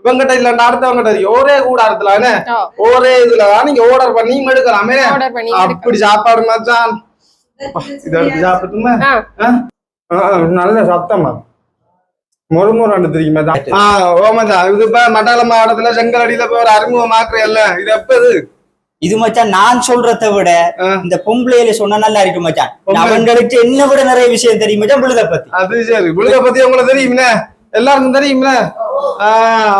இவங்கிட்ட இல்ல அடுத்தவங்கிட்ட. ஒரே கூடாரத்துல ஒரே இதுல நீங்க ஆர்டர் பண்ணி எடுக்கலாமே. அப்படி சாப்பாடு மச்சான். அப்பா, இதை எடுத்து சாப்பிட்டுமா நல்ல சத்தமா மொறு மொறு தெரியுமா ஆ ஓ மச்சான் இது இப்ப மட்டாள மாவட்டத்துல செங்கலடியில போய் ஒரு அறிமுகமாக்குறல்ல இது எப்ப இது? இது மச்சான் நான் சொல்றதை விட. இந்த பொம்பளையில சொன்னா நல்லா இருக்கு மச்சான். அவங்களுக்கு என்ன விட நிறைய விஷயம் தெரியும் மச்சான் விழுத பத்தி. அது சரி. விழுக பத்தி உங்களுக்கு தெரியுமில்ல? எல்லாருக்கும் தெரியுமில்ல? ஆஹ்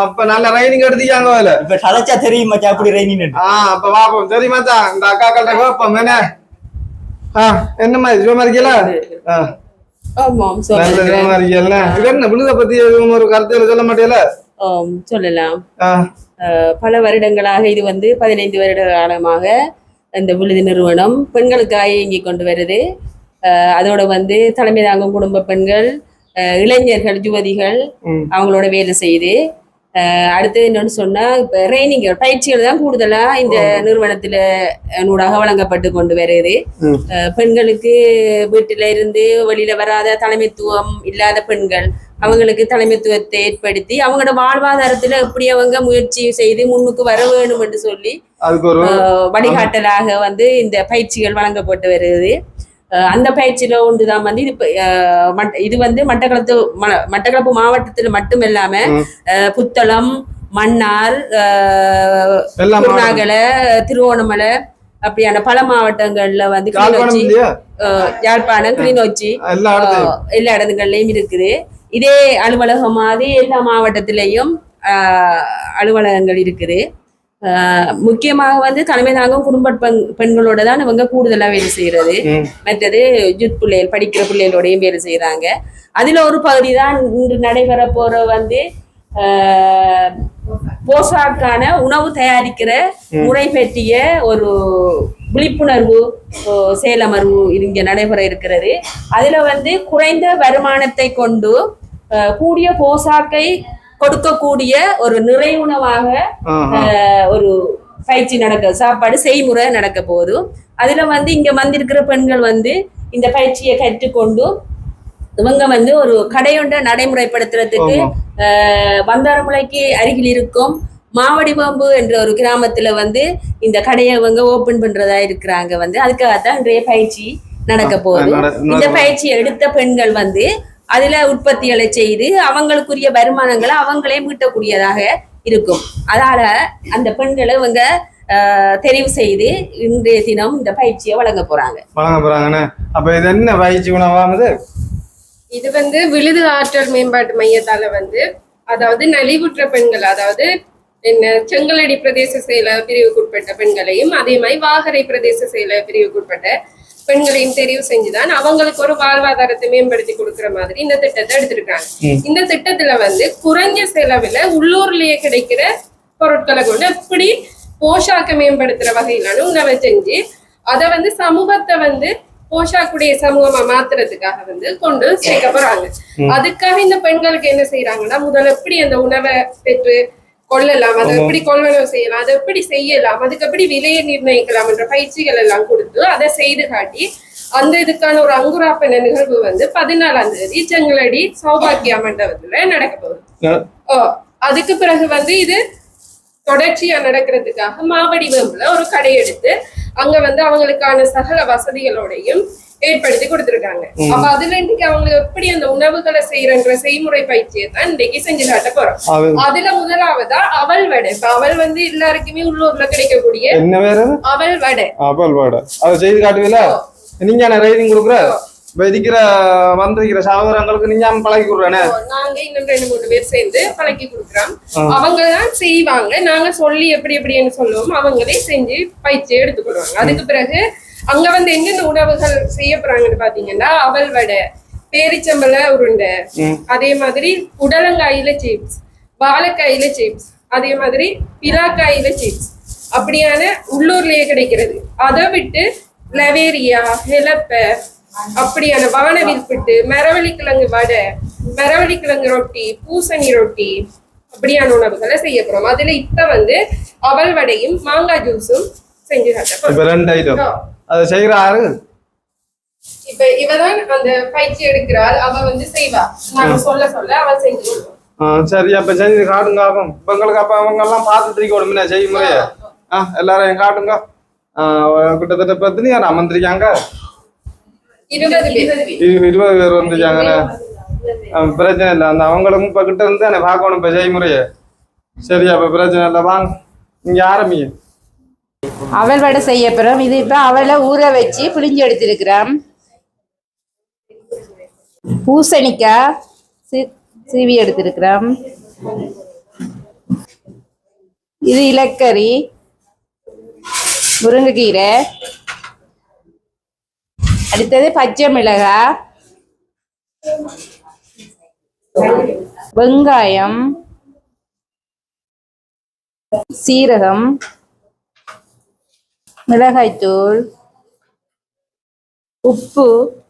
அப்ப நல்ல ரைனிங் எடுத்தீங்க அதுல இப்ப சளைச்சா தெரியும் மச்சான் அப்படி ரெய்னின்னு ஆஹ் அப்ப பாப்போம் சரி மச்சான் இந்த அக்காக்கள்ட்ட கேட்போம் என்ன? ஆஹ் என்ன இருக்கீங்களா? ஆஹ் ஆமாம் நல்ல சொல்லுங்க சும்மா இருக்கீங்கல்ல இது என்ன விழுத பத்தி ஒரு கருத்துல சொல்ல மாட்டேல சொல்லலாம். பல வருடங்களாக இது வந்து பதினைந்து வருட காலமாக இந்த விழுது நிறுவனம் பெண்களுக்காக இயங்கி கொண்டு வருது. அதோட வந்து தலைமை தாங்கும் குடும்ப பெண்கள் இளைஞர்கள் யுவதிகள். அவங்களோட வேலை செய்யுது அஹ், அடுத்தது என்னன்னு சொன்னா இப்ப ட்ரைனிங்கள் பயிற்சிகள் தான் கூடுதலா இந்த நிறுவனத்துல நூடாக வழங்கப்பட்டு கொண்டு வருது. பெண்களுக்கு வீட்டில இருந்து வெளியில வராத தலைமைத்துவம் இல்லாத பெண்கள் அவங்களுக்கு தலைமைத்துவத்தை ஏற்படுத்தி அவங்களோட வாழ்வாதாரத்துல எப்படி அவங்க முயற்சி செய்து முன்னுக்கு வர வேணும் என்று சொல்லி வழிகாட்டலாக வந்து இந்த பயிற்சிகள் வழங்கப்பட்டு வருகிறது அந்த பயிற்சியில ஒன்றுதான் வந்து இது இது வந்து மட்டக்களத்து ம- மட்டக்களப்பு மாவட்டத்தில் மட்டும் இல்லாம ம். அஹ், புத்தளம் மன்னார் குருநாகலை திருவோணமலை அப்படியான பல மாவட்டங்கள்ல வந்து கிளிநொச்சி யாழ்ப்பாணம் கிளிநொச்சி எல்லா இடங்கள்லயும் இருக்குது. இதே அலுவலகம் மாதிரி எல்லா மாவட்டத்திலையும் அலுவலகங்கள் இருக்குது. முக்கியமாக வந்து தலைமை தாங்கும் குடும்ப பெண் பெண்களோட தான் இவங்க கூடுதலா வேலை செய்யறது. மற்றது யுத் பிள்ளைகள் படிக்கிற பிள்ளைகளோடையும் வேலை செய்யறாங்க அதுல ஒரு பகுதி தான் இன்று நடைபெற போற வந்து ஆஹ் போசாக்கான உணவு தயாரிக்கிற முறை பற்றிய ஒரு விழிப்புணர்வு செயலமர்வு இங்க நடைபெற இருக்கிறது. அதுல வந்து குறைந்த வருமானத்தை கொண்டு கூடிய போசாக்கை கொடுக்கக்கூடிய ஒரு நிறைவுணவாக ஒரு பயிற்சி நடக்க சாப்பாடு செய்முறை நடக்க போகுது. அதுல வந்து இங்க வந்திருக்கிற பெண்கள் வந்து இந்த பயிற்சியை கற்றுக்கொண்டு இவங்க வந்து ஒரு கடையொன்றை நடைமுறைப்படுத்துறதுக்கு வந்தாரமுலைக்கு அருகில் இருக்கும் மாவடிவம்பு என்ற ஒரு கிராமத்துல வந்து இந்த கடையை இவங்க ஓபன் பண்றதா இருக்கிறாங்க வந்து. அதுக்காகத்தான் இன்றைய பயிற்சி நடக்க போகுது. இந்த பயிற்சி எடுத்த பெண்கள் வந்து அதுல உற்பத்திகளை செய்து அவங்களுக்குரிய வருமானங்களை அவங்களே மீட்டக்கூடியதாக இருக்கும். அதால அந்த பெண்களை இவங்க தெரிவு செய்து இன்றைய தினம் இந்த பயிற்சியை வழங்க போறாங்க. வழங்க போறாங்கண்ணே. அப்ப இது என்ன பயிற்சி உணவாகுது இது வந்து விழுது ஆற்றல் மேம்பாட்டு மையத்தால வந்து அதாவது நலிவுற்ற பெண்கள் அதாவது என்ன செங்கலடி பிரதேச செயல பிரிவுக்குட்பட்ட பெண்களையும் அதே மாதிரி வாகரை பிரதேச செயல பிரிவுக்குட்பட்ட பெண்களையும் தெரிவு செஞ்சுதான் அவங்களுக்கு ஒரு வாழ்வாதாரத்தை மேம்படுத்தி கொடுக்கிற மாதிரி இந்த திட்டத்தை எடுத்திருக்காங்க. இந்த திட்டத்துல வந்து குறைஞ்ச செலவுல உள்ளூர்லயே கிடைக்கிற பொருட்களை கொண்டு எப்படி போஷாக்க மேம்படுத்துற வகையிலான உணவை செஞ்சு அதை வந்து சமூகத்தை வந்து போஷாக்குடைய சமூகமா மாத்துறதுக்காக வந்து கொண்டு சேர்க்க போறாங்க. அதுக்காக இந்த பெண்களுக்கு என்ன செய்யறாங்கன்னா முதல்ல எப்படி அந்த உணவை பெற்று கொள்ளலாம். அதை எப்படி கொள்வனவு செய்யலாம். அதை எப்படி செய்யலாம். அதுக்கு எப்படி விலையை நிர்ணயிக்கலாம் என்ற பயிற்சிகள் எல்லாம் கொடுத்து அதை செய்து காட்டி அந்த இதுக்கான ஒரு அங்குராப்பன நிகழ்வு வந்து பதினாலாம் தேதி செங்கலடி சௌபாக்கியா மண்டபத்துல நடக்க போகுது அதுக்கு பிறகு வந்து இது தொடர்ச்சியா நடக்கிறதுக்காக மாவடிவம்புல ஒரு கடை எடுத்து அங்க வந்து அவங்களுக்கான சகல வசதிகளோடையும் ஏற்படுத்தி கொடுத்திருக்காங்க. அப்ப அதுல இன்னைக்கு அவங்க எப்படி அந்த உணவுகளை செய்யறன்ற செய்முறை பயிற்சியை தான் இன்னைக்கு செஞ்சு காட்ட போறோம். அது அதுல முதலாவதா அவல் வடை. இப்ப அவல் வந்து எல்லாருக்குமே உள்ளூர்ல கிடைக்கக்கூடிய என்ன வேற அவல் வடை. அப்பல் பாட அதை செய்து காட்டுவீல நீங்க ரைடிங் கொடுக்குற? இப்ப இருக்கிற வந்திருக்கிற சகோதரங்களுக்கு நீங்க பழகி கொடுறேனே நாங்க இன்னும் ரெண்டு மூணு பேர் சேர்ந்து பழக்கி கொடுக்குறோம். அவங்க தான் செய்வாங்க. நாங்க சொல்லி எப்படி எப்படின்னு சொல்லுவோம். அவங்களே செஞ்சு பயிற்சி எடுத்துக்கொள்வாங்க அதுக்கு பிறகு அங்க வந்து என்னென்ன உணவுகள் செய்ய போறாங்கன்னு பாத்தீங்கன்னா அவல் வடை பேரிச்சம்பழ உருண்டை. அதே மாதிரி புடலங்காயில சிப்ஸ் வாழைக்காயில சிப்ஸ் அதே மாதிரி பிலாக்காயில சிப்ஸ் அப்படியான உள்ளூர்லயே கிடைக்கிறது. அதை விட்டு லவேரியா ஹெலப்ப அப்படியான வானவில் பிட்டு மரவள்ளி கிழங்கு வடை மரவள்ளி கிழங்கு ரொட்டி பூசணி ரொட்டி அப்படியான உணவுகளை செய்ய போறோம். அதுல இப்ப வந்து அவல் வடையும் மாங்காய் ஜூஸும் செஞ்சு காட்ட அதை செய்யற ஆறு இப்ப இவதான் அந்த பயிற்சி எடுக்கிறாள். அவ வந்து செய்வா. நாங்க சொல்ல சொல்ல அவ செஞ்சு சரி அப்ப செஞ்சு காட்டுங்க. ஆகும் இப்ப எங்களுக்கு அப்ப அவங்க எல்லாம் பார்த்து திரிக்கணும் செய்முறைய ஆ எல்லாரையும் காட்டுங்க. ஆ, கிட்டத்தட்ட பத்தினி யாரா மந்திரிக்காங்க இருபது பேர். வந்துருக்காங்க பிரச்சனை இல்லை. அந்த அவங்களும் இப்ப கிட்ட இருந்து என்னை பார்க்கணும் இப்ப செய்முறைய சரி அப்ப பிரச்சனை இல்லை. வாங்க. நீங்க ஆரம்பிங்க. அவல் வடை செய்ய போறோம் இது இப்ப அவலை ஊற வச்சு பிழிஞ்சு எடுத்திருக்கிறோம் பூசணிக்காய் சீ- சீவி எடுத்திருக்கிறோம் இது இலக்கறி முருங்கைக்கீரை அடுத்தது பச்சை மிளகாய் வெங்காயம். சீரகம். மிளகாய்த்தூள். உப்பு.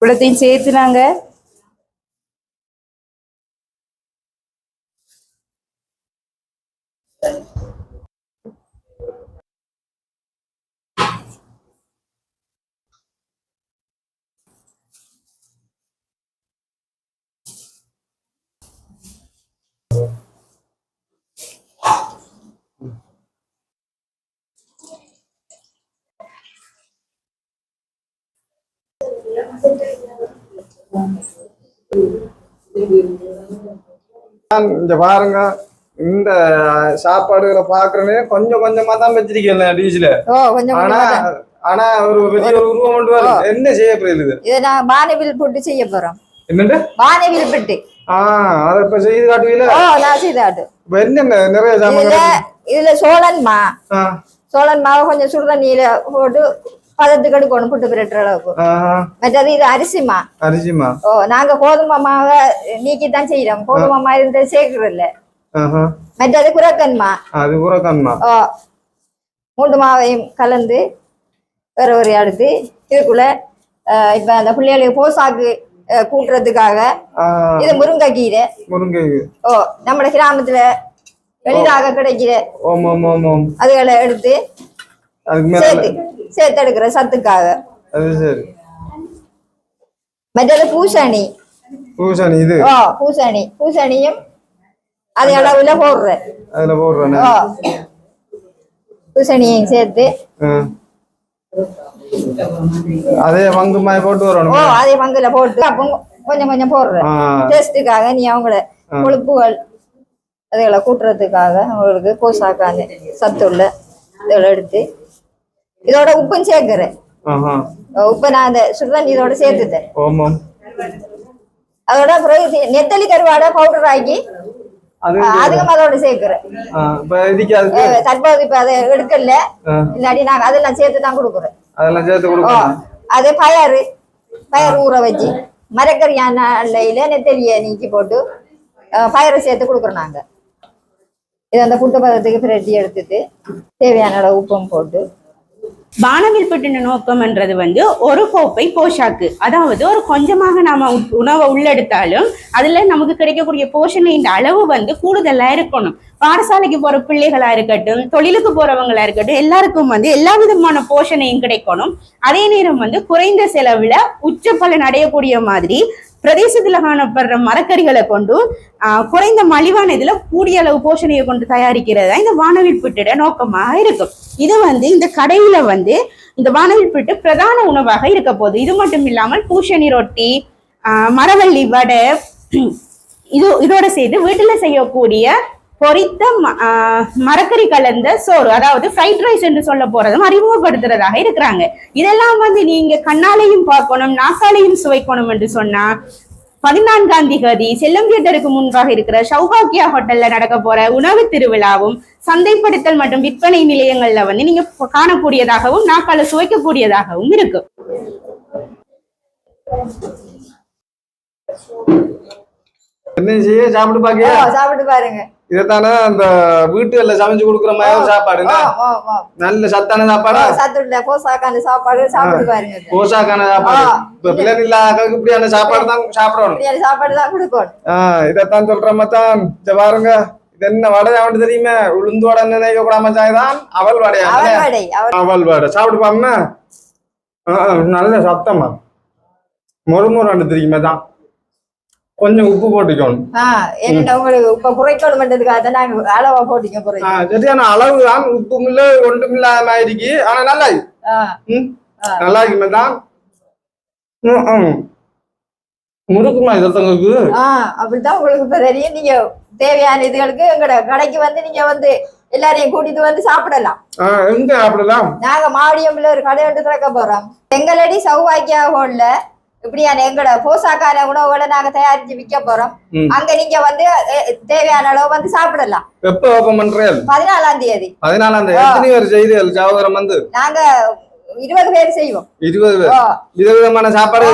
இவ்வளோத்தையும் சேர்த்து நாங்க இங்க பாருங்க இந்த சாப்பாடுகளை பாக்குறேனே கொஞ்சம் கொஞ்சமா தான் வச்சிருக்கேன் கொஞ்சம் ஆனா. ஆனா ஒரு பெரிய ஒரு உருவம் கொண்டு வரும் என்ன செய்ய போறது இது? நான் வானவில் போட்டு செய்ய போறோம். என்னண்டு வானவில் போட்டு. ஆஹ் அதை இப்ப செய்து காட்டுவீல ஓ நான் செய்தாட்டு இப்ப என்னென்ன நிறைய இதுல சோழன் மா சோழன் மாவை கொஞ்சம் சுடுதண்ணியில போட்டு பதத்துக்கு எடுக்கணும் புட்டு பிரட்டுற அளவுக்கு. மற்றது இது அரிசி மா அரிசிமா. ஓ நாங்க கோதுமை மாவை நீக்கி தான் செய்யறோம் கோதுமை மா இருந்து சேர்க்கறது இல்ல மற்றது குரக்கன் மா. அது புறக்கன்மா ஓ. மூன்று மாவையும் கலந்து வேற ஒரு எடுத்து இதுக்குள்ள இப்ப அந்த பிள்ளைகளுக்கு போசாக்கு கூட்டுறதுக்காக இது முருங்கைக்கீரை. முருங்கை ஓ நம்ம கிராமத்துல எளிதாக கிடைக்கிற அதுகளை எடுத்து அதுக்கு மேல சேர்த்து சேர்த்து எடுக்கிற சத்துக்காக. அது சரி. மற்றது பூசணி. பூசணி இது? ஓ பூசணி. பூசணியும் அது அளவுல போடுற. அதுல போடுறேன் ஓ பூசணியையும் சேர்த்து. அதே வங்கு மாய் போட்டு ஓ வரணும் அதே பங்குல போட்டு அப்போ கொஞ்சம் கொஞ்சம் போடுற. ஆ. டேஸ்ட்டுக்காக நீ அவங்கள கொழுப்புகள் அதுகளை கூட்டுறதுக்காக அவங்களுக்கு கோசாக்கான சத்துள்ள இதோட எடுத்து இதோட உப்பும் சேர்க்கிறேன். உப்பை நான் அந்த சுடுதண்ணி இதோட சேர்த்துட்டேன். அதோட பிறகு நெத்தலி கருவாடை பவுடர் ஆக்கி அதுக்கும் அதோட சேர்க்கிறேன். தற்போது இப்ப அதை எடுக்கல. ஆ, இல்லாட்டி நாங்க அதெல்லாம் சேர்த்து தான் கொடுக்குறோம் அதெல்லாம் சேர்த்து ஓ கொடுக்கணும் அது பயறு. பயறு ஊற வச்சு மரக்கறியான நெத்தலியை நீக்கி போட்டு பயறை சேர்த்து கொடுக்குறோம் நாங்க. இது அந்த புட்டு பதத்துக்கு பிரட்டி எடுத்துட்டு தேவையான அளவு உப்பும் போட்டு வானவில் பிட்டின நோக்கம்ன்றது வந்து ஒரு கோப்பை போஷாக்கு. அதாவது ஒரு கொஞ்சமாக நாம உணவை உள்ளெடுத்தாலும் அதுல நமக்கு கிடைக்கக்கூடிய போஷணின் அளவு வந்து கூடுதலா இருக்கணும். பாடசாலைக்கு போற பிள்ளைகளா இருக்கட்டும் தொழிலுக்கு போறவங்களா இருக்கட்டும் எல்லாருக்கும் வந்து எல்லா விதமான போஷணையும் கிடைக்கணும். அதே நேரம் வந்து குறைந்த செலவுல உச்ச பலன் அடையக்கூடிய மாதிரி பிரதேசத்தில் காணப்படுற மரக்கறிகளை கொண்டு குறைந்த மலிவான இதுல கூடிய அளவு போஷணையை கொண்டு தயாரிக்கிறது. தான் இந்த வானவில் பிட்டிட நோக்கமாக இருக்கும். இது வந்து இந்த கடையில வந்து இந்த வானவில் பிட்டு பிரதான உணவாக இருக்க போகுது. இது மட்டும் இல்லாமல் பூசணி ரொட்டி மரவள்ளி வடை இது இதோட சேர்த்து வீட்டுல செய்யக்கூடிய பொரித்த ம- ஆஹ், மரக்கறி கலந்த சோறு அதாவது ஃப்ரைட் ரைஸ் என்று சொல்ல போறதும் அறிமுகப்படுத்துறதாக இருக்கிறாங்க. இதெல்லாம் வந்து நீங்க கண்ணாலையும் பார்க்கணும் நாக்காலையும் சுவைக்கணும் என்று சொன்னா பதினான்காம் திகதி செல்லம் தியேட்டருக்கு முன்பாக இருக்கிற சௌபாக்கியா ஹோட்டல்ல நடக்க போற உணவு திருவிழாவும் சந்தைப்படுத்தல் மற்றும் விற்பனை நிலையங்கள்ல வந்து நீங்க காணக்கூடியதாகவும் நாக்கால சுவைக்கக்கூடியதாகவும் இருக்கும். சாப்பிட்டு பாருங்க. இதைத்தானே அந்த வீட்டுல சமைச்சு கொடுக்குற மாதிரி சாப்பாடு. நல்ல சத்தான சாப்பாடா? சத்துள்ள போசாக்கான சாப்பாடு சாப்பிட்டு பாருங்க போஷாக்கான சாப்பாடு. இப்ப பிள்ளைங்க இல்லாத இப்படியான சாப்பாடு தான் சாப்பிடணும். சாப்பாடு தான் கொடுக்கணும். இதைத்தான் சொல்ற மச்சான். பாருங்க. இது என்ன வடை அவன் தெரியுமே? உளுந்து வடை நினைக்க கூட மச்சான் தான் அவல் வடையா அவல் வடை. சாப்பிட்டு பாருங்க நல்ல சத்தமா மொறுமுறாண்டு தெரியுமே தான். கொஞ்சம் உப்பு போட்டுக்கணும். என்ன உங்களுக்கு இப்ப குறைக்கணும்ன்றதுக்காக தான் நாங்க அளவா போட்டிங்க குறை. ஆ, சரியான அளவு தான் உப்பும் இல்ல ஒன்றும் இல்லாத மாதிரி இருக்கு. ஆனா நல்லா நல்லா இருக்கு தான் ம், ம். முறுக்குமா இதற்கு அப்படித்தான் உங்களுக்கு தெரியும். நீங்க தேவையான இதுகளுக்கு எங்கட கடைக்கு வந்து நீங்க வந்து எல்லாரையும் கூட்டிட்டு வந்து சாப்பிடலாம். எங்க அப்படிலாம் நாங்க மாவடியம்ல ஒரு கடை ஒன்று திறக்க போறோம். எங்களடி சௌவாக்கியா ஹோல்ல இப்படியான எங்கட போசாக்கான உணவுகளை நாங்க தயாரிச்சு விற்க போறோம். அங்க நீங்க வந்து தேவையான அளவு வந்து சாப்பிடலாம். எப்ப ஓபன் பண்றேன் பதினாலாம் தேதி. பதினாலாம் தேதி. எத்தனை பேர் செய்திகள் சகோதரம் வந்து? நாங்க இருபது பேர் செய்வோம் இருபது பேர் விதவிதமான சாப்பாடு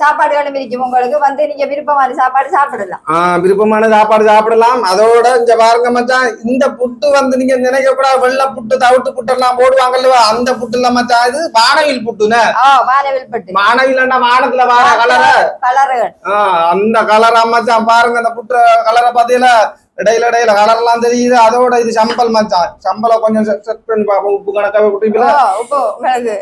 சாப்பாடுகளும் இருக்கும் உங்களுக்கு வந்து நீங்க விருப்பமான சாப்பாடு சாப்பிடலாம் ஆஹ் விருப்பமான சாப்பாடு சாப்பிடலாம் அதோட இங்க பாருங்க மச்சான் இந்த புட்டு வந்து நீங்க நினைக்க கூடாது வெள்ளை புட்டு தவிட்டு புட்டு எல்லாம் போடுவாங்கல்ல அந்த புட்டு இல்ல மச்சான் இது வானவில் புட்டுன ஓ வானவில் பட்டு வானவில்னா வானத்துல வார கலர கலர்கள் அந்த கலர் மச்சான் பாருங்க அந்த புட்டு கலரை பாத்தீங்களா இடையில இடையில கலர் எல்லாம் தெரியுது. அதோட இது சம்பல் மச்சான். சம்பளை கொஞ்சம் செட் பண்ணி பார்ப்போம். உப்பு கணக்காக ஓ குட்டிங்களா உப்பு உங்களுக்கு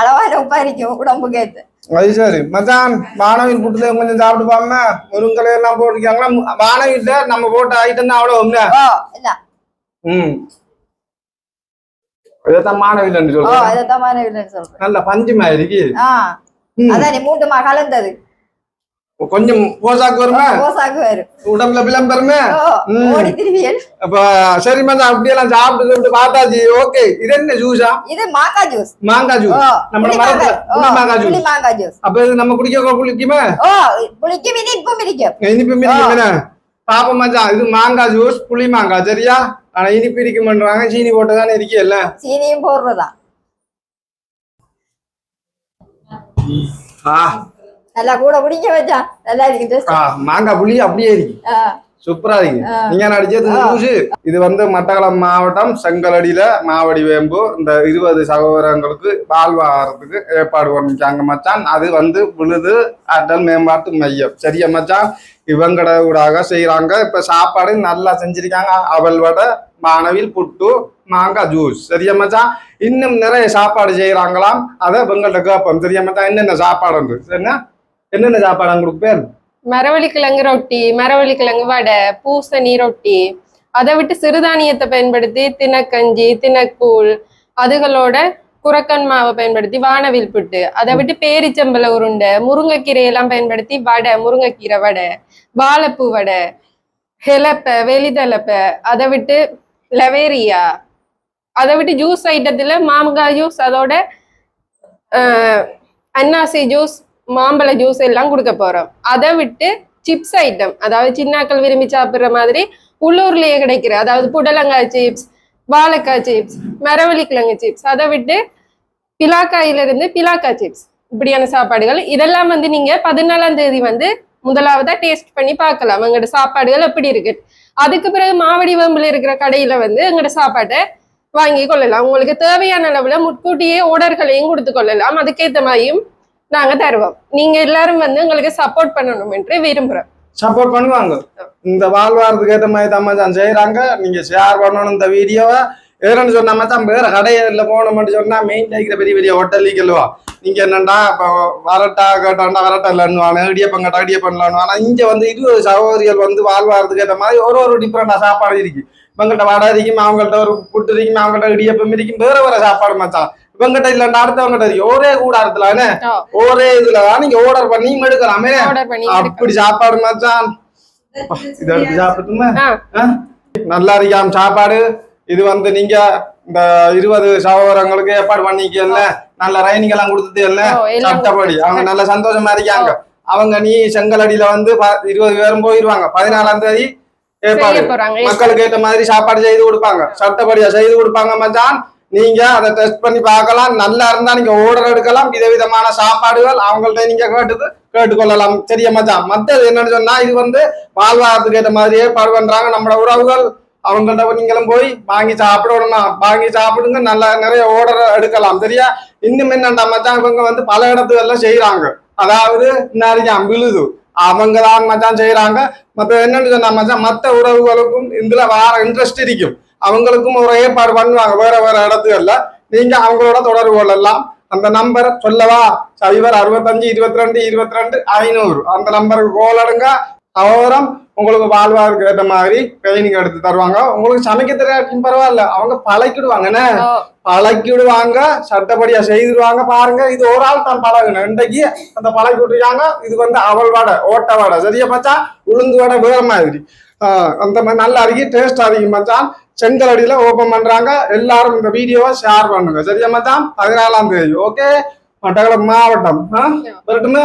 அளவான உப்பா இருக்கும் உடம்புக்கு ஏத்து. அது சரி. மச்சான் வானவில் புட்டுல கொஞ்சம் சாப்பிட்டு பாம முருங்கலை எல்லாம் போட்டிருக்காங்களா? வானவில்ல நம்ம போட்ட ஐட்டம் தான் அவ்வளவு இல்ல? ம். இதைத்தான் ஓ சொல்றேன். நல்ல பஞ்சு மாதிரி. அதான் மூட்டுமா கலந்தது. கொஞ்சம் போசாக்கு வருமே? போசாக்கு வரும்? உடம்புல விளம்பரமே. ஓடி அப்ப சரி மச்சான் அப்படியெல்லாம் சாப்பிட்டு சாப்பிட்டு பார்த்தாச்சு ஓகே. இது என்ன ஜூஸா இது மாங்காய் ஜூஸ் மாங்காய் ஜூஸ் நம்ம மரத்துல மாங்காய். ஜூஸ் மாங்காய் ஜூஸ் அப்ப இது நம்ம குடிக்க குளிக்குமே? ஓ புளிக்கும் இனிப்பும் இருக்கும் இனிப்பு மிதிக்குமே பாப்போம் மச்சான் இது மாங்காய் ஜூஸ் புளி மாங்காய் சரியா? ஆனா இனிப்பு இருக்குமன்றாங்க சீனி போட்டுதானே இருக்கல சீனியும் போடுறதா. ஆ. நல்லா கூட குடிக்க வச்சா நல்லா இருக்கு மாங்காய் புளி அப்படியே இருக்கு. சூப்பரா இருக்கு. நீங்க நடிச்சது ஜூஸ் இது வந்து மட்டக்களப்பு மாவட்டம் செங்கலடியில மாவடி வேம்பு. இந்த இருபது சகோதரங்களுக்கு வாழ்வாதாரத்துக்கு ஏற்பாடு பண்ணிருக்காங்க மச்சான். அது வந்து விழுது அடல் மேம்பாட்டு மையம். சரியா மச்சான்? இவங்கட ஊடாக செய்யறாங்க இப்ப சாப்பாடு நல்லா செஞ்சிருக்காங்க. அவல் வடை மானவில் புட்டு மாங்காய் ஜூஸ். சரியா மச்சான்? இன்னும் நிறைய சாப்பாடு செய்யறாங்களாம் அதை இவங்கள்ட்ட கேட்போம் சரியா மச்சான்? என்னென்ன சாப்பாடு சரிண்ணா? என்னென்ன சாப்பாடு கொடுப்பேன் மரவள்ளி கிழங்கு ரொட்டி மரவள்ளி கிழங்கு வடை பூசணி ரொட்டி. அதை விட்டு சிறுதானியத்தை பயன்படுத்தி தினக்கஞ்சி தினக்கூழ் அதுகளோட குரக்கன் மாவை பயன்படுத்தி வானவில் புட்டு. அதை விட்டு பேரிச்சம்பள உருண்டை முருங்கைக்கீரை எல்லாம் பயன்படுத்தி வடை முருங்கைக்கீரை வடை வாழைப்பூ வடை ஹெலப்பை வெளிதலப்பை அதை விட்டு லவேரியா. அதை விட்டு ஜூஸ் ஐட்டத்தில் மாமங்காய் ஜூஸ் அதோட அன்னாசி ஜூஸ் மாம்பழ ஜூஸ் எல்லாம் கொடுக்க போறோம். அதை விட்டு சிப்ஸ் ஐட்டம் அதாவது சின்னாக்கள் விரும்பி சாப்பிடுற மாதிரி உள்ளூர்லயே கிடைக்கிற அதாவது புடலங்காய் சிப்ஸ் வாழைக்காய் சிப்ஸ் மரவள்ளி கிழங்கு சிப்ஸ் அதை விட்டு பிலாக்காயில இருந்து பிலாக்காய் சிப்ஸ் இப்படியான சாப்பாடுகள். இதெல்லாம் வந்து நீங்க பதினாலாம் தேதி வந்து முதலாவதா டேஸ்ட் பண்ணி பார்க்கலாம். எங்களோட சாப்பாடுகள் எப்படி இருக்கு. அதுக்கு பிறகு மாவடி வம்புல இருக்கிற கடையில வந்து எங்களோட சாப்பாட்டை வாங்கி கொள்ளலாம். உங்களுக்கு தேவையான அளவுல முட்கூட்டியே ஓடர்களையும் கொடுத்து கொள்ளலாம். அதுக்கேற்ற மாதிரியும் நாங்க தருவோம். நீங்க எல்லாரும் வந்து எங்களுக்கு சப்போர்ட் பண்ணணும் என்று விரும்புறோம். சப்போர்ட் பண்ணுவாங்க. இந்த வாழ்வாரத்துக்கு ஏற்ற மாதிரி தான் மச்சான் செய்யறாங்க நீங்க ஷேர் பண்ணணும் இந்த வீடியோவை எதுன்னு சொன்னா மச்சான் வேற கடையில போகணும்னு சொன்னா மெயின் டைக்கிற பெரிய பெரிய ஹோட்டலுக்குல்லுவா நீங்க என்னண்டா இப்போ வரட்டா கேட்டாண்டா வரட்டா இல்லைன்னு இடியப்பம் கேட்டா இடியப்பம் ஆனா இங்க வந்து இருபது சகோதரிகள் வந்து வாழ்வாரத்துக்கு ஏற்ற மாதிரி ஒரு ஒரு டிஃப்ரெண்டா சாப்பாடு இருக்கு. இவங்கள்ட்ட வடை இருக்கும் அவங்கள்ட்ட ஒரு புட்டு இருக்கும் அவங்கள்ட்ட இடியப்பம் இருக்கும் வேற வேற சாப்பாடு மச்சான். இவங்ககிட்ட இல்லைன்னா அடுத்தவங்ககிட்ட இருக்கு ஒரே கூடாரத்துல ஒரே இதுல நீங்க ஆர்டர் பண்ணி எடுக்கலாமே. அப்படி சாப்பாடு மச்சான். இதை எடுத்து சாப்பிட்டுமா? நல்லா இருக்காம் சாப்பாடு. இது வந்து நீங்க இந்த இருபது சகோதரங்களுக்கு ஏற்பாடு பண்ணிக்கல நல்ல ரைனிங் எல்லாம் கொடுத்தது இல்ல ஓ, எல்லாம் சட்டப்படி அவங்க நல்ல சந்தோஷமா இருக்காங்க அவங்க நீ செங்கலடியில வந்து ப- இருபது பேரும் போயிருவாங்க. பதினாலாம் தேதி ஏற்பாடு. மக்களுக்கு ஏற்ற மாதிரி சாப்பாடு செய்து கொடுப்பாங்க. சட்டப்படியா செய்து கொடுப்பாங்க மச்சான். நீங்க அதை டெஸ்ட் பண்ணி பார்க்கலாம். நல்லா இருந்தா நீங்க ஓர்டர் எடுக்கலாம். விதவிதமான சாப்பாடுகள் அவங்கள்ட்ட நீங்க கேட்டு கேட்டுக்கொள்ளலாம். சரியா மச்சான்? மத்தது என்னன்னு சொன்னா இது வந்து வாழ்வாதாரத்துக்கு ஏற்ற மாதிரியே ஏற்பாடு பண்றாங்க. நம்மளோட உறவுகள் அவங்கள்ட்ட நீங்களும் போய் வாங்கி சாப்பிடணும். வாங்கி சாப்பிடுங்க. நல்லா நிறைய ஓர்டர் எடுக்கலாம். சரியா? இன்னும் என்னண்டா மச்சான்? இவங்க வந்து பல இடத்துல செய்யறாங்க அதாவது நிறைய விழுது. அவங்க தான் மச்சான் செய்யறாங்க மத்த என்னன்னு சொன்னா மச்சான் மத்த உறவுகளுக்கும் இதுல வார இன்ட்ரெஸ்ட் இருக்கும். அவங்களுக்கும் ஒரு ஏற்பாடு பண்ணுவாங்க வேற வேற இடத்துகள்ல நீங்க அவங்களோட தொடர்பு கொள்ளலாம். அந்த நம்பர் சொல்லவா? சைபர் அறுபத்தஞ்சு இருபத்தி ரெண்டு இருபத்தி ரெண்டு ஐநூறு. அந்த நம்பருக்கு கோல் எடுங்க. அவரம் உங்களுக்கு வாழ்வாருக்கு ஏற்ற மாதிரி ட்ரைனிங் எடுத்து தருவாங்க. உங்களுக்கு சமைக்க தெரியாட்டியும் பரவாயில்ல. அவங்க பழக்கிடுவாங்கண்ணே பழக்கிடுவாங்க சட்டப்படியா செய்திருவாங்க. பாருங்க இது ஒரு ஆள் தான் பழகணும் இன்றைக்கு அந்த பழக்கி விட்டுருக்காங்க. இது வந்து அவல் வடை ஓட்ட வடை. சரியா மச்சான்? உளுந்து வடை வேற மாதிரி. ஆஹ் அந்த மாதிரி நல்லா அருகி டேஸ்ட் அதிகம் மச்சான். செங்கலடியில ஓபன் பண்றாங்க. எல்லாரும் இந்த வீடியோவை ஷேர் பண்ணுங்க. சரியா மச்சான்? பதினாலாம் தேதி. ஓகே மட்டக்களப்பு மாவட்டம். ஆ? வரட்டுமே?